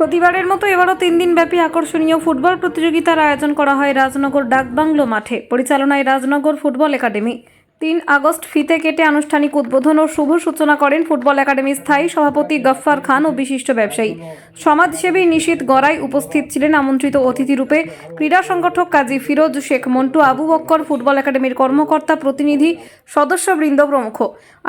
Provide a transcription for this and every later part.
প্রতিবারের মতো এবারও তিন দিন ব্যাপী আকর্ষণীয় ফুটবল প্রতিযোগিতার আয়োজন করা হয় রাজনগর ডাকবাংলো মাঠে। পরিচালনায় রাজনগর ফুটবল একাডেমি। তিন আগস্ট ফিতে কেটে আনুষ্ঠানিক উদ্বোধন ও শুভ সূচনা করেন ফুটবল একাডেমির স্থায়ী সভাপতি গফফার খান ও বিশিষ্ট ব্যবসায়ী। সমাজসেবী নিশীত গড়াই উপস্থিত ছিলেন আমন্ত্রিত অতিথিরূপে ক্রীড়া সংগঠক কাজী ফিরোজ শেখ মন্টু, আবু বক্কর ফুটবল একাডেমির কর্মকর্তা প্রতিনিধি, সদস্যবৃন্দ প্রমুখ।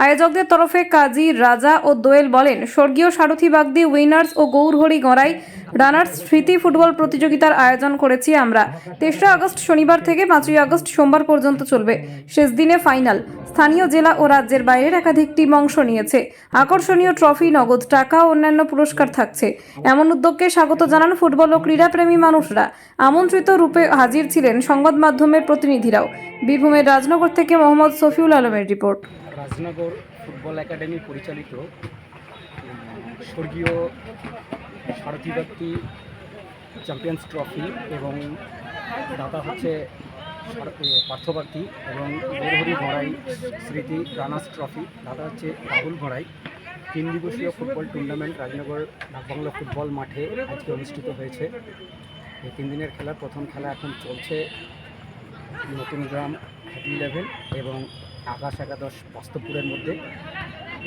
আয়োজকদের তরফে কাজী রাজা ও দোয়েল বলেন, স্বর্গীয় সারথী বাগদি, উইনার্স ও গৌরহরি গড়াই রানার্স স্মৃতি ফুটবল প্রতিযোগিতার আয়োজন করেছি আমরা। তেসরা আগস্ট শনিবার থেকে পাঁচই আগস্ট সোমবার পর্যন্ত চলবে। শেষ দিনে ফাইনাল। স্থানীয় জেলা ও রাজ্যের বাইরের একাধিক টিম অংশ নিয়েছে। আকর্ষণীয় ট্রফি, নগদ টাকা ও অন্যান্য পুরস্কার থাকছে। এমন উদ্যোগকে স্বাগত জানান ফুটবল ও ক্রীড়াপ্রেমী মানুষরা। আমন্ত্রিত রূপে হাজির ছিলেন সংবাদ মাধ্যমের প্রতিনিধিরাও। বীরভূমের রাজনগর থেকে মোহাম্মদ সফিউল আলমের রিপোর্ট। রাজনগর ফুটবল একাডেমি পরিচালিত স্বর্গীয় সারথী চ্যাম্পিয়ন্স ট্রফি এবং দাতা হচ্ছে পার্থবার্থী এবং গৌরহরি ঘোড়াই স্মৃতি রানার্স ট্রফি। দাতা হচ্ছে রাহুল ঘোড়াই তিন দিবসীয় ফুটবল টুর্নামেন্ট রাজনগর ডাকবাংলা ফুটবল মাঠে আজকে অনুষ্ঠিত হয়েছে। এই তিন দিনের খেলার প্রথম খেলা এখন চলছে নতুন গ্রাম হ্যাপি ইলেভেন এবং আকাশ একাদশ বাস্তবপুরের মধ্যে।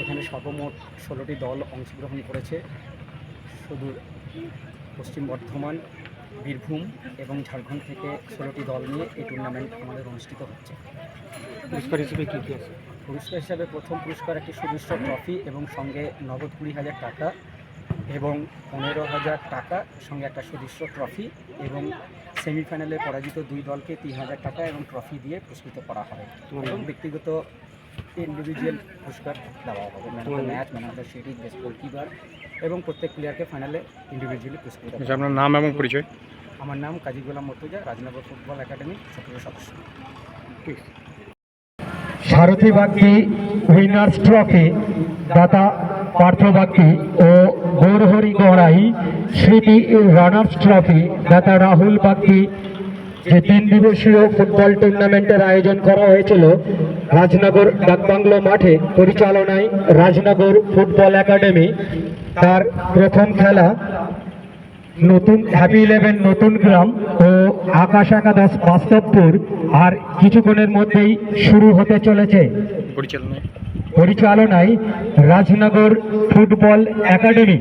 এখানে সর্বমোট ষোলোটি দল অংশগ্রহণ করেছে। শুধু পশ্চিম বর্ধমান বীরভূম এবং ঝাড়খণ্ড থেকে ষোলোটি দল নিয়ে এই টুর্নামেন্ট আমাদের অনুষ্ঠিত হচ্ছে। পুরস্কার হিসেবে কী কী আছে? পুরস্কার হিসাবে প্রথম পুরস্কার একটি সুদৃশ্য ট্রফি এবং সঙ্গে নগদ কুড়ি হাজার টাকা এবং পনেরো হাজার টাকা সঙ্গে একটা সুদৃশ্য ট্রফি এবং সেমিফাইনালে পরাজিত দুই দলকে তিন হাজার টাকা এবং ট্রফি দিয়ে পুরস্কৃত করা হবে এবং ব্যক্তিগত ইন্ডিভিজুয়াল পুরস্কার দেওয়া হবে। Man of the match man of the series best goalkeeper এবং প্রত্যেক প্লেয়ারকে ফাইনালে ইন্ডিভিজুয়ালি পুরস্কৃত করা আচ্ছা আপনার নাম এবং পরিচয়? আমার নাম কাজী গোলাম মর্তুজা রাজনগর ফুটবল একাডেমি সক্রিয় সদস্য। সারথী বাগদি উইনার্স ট্রফি দাতা পার্থ বাগদি ও গৌরহরি গড়াই স্মৃতি রানার্স ট্রফি দাতা রাহুল বাগদি যে তিন দিবসীয় ফুটবল টুর্নামেন্টের আয়োজন করা হয়েছিল রাজনগর ডাকবাংলো মাঠে পরিচালনায় রাজনগর ফুটবল একাডেমি। তার প্রথম খেলা নতুন হ্যাপি ইলেভেন নতুন গ্রাম ও আকাশ একাদশ বাস্তবপুর আর কিছুক্ষণের মধ্যেই শুরু হতে চলেছে। পরিচালনায়। পরিচালনায় রাজনগর ফুটবল একাডেমি।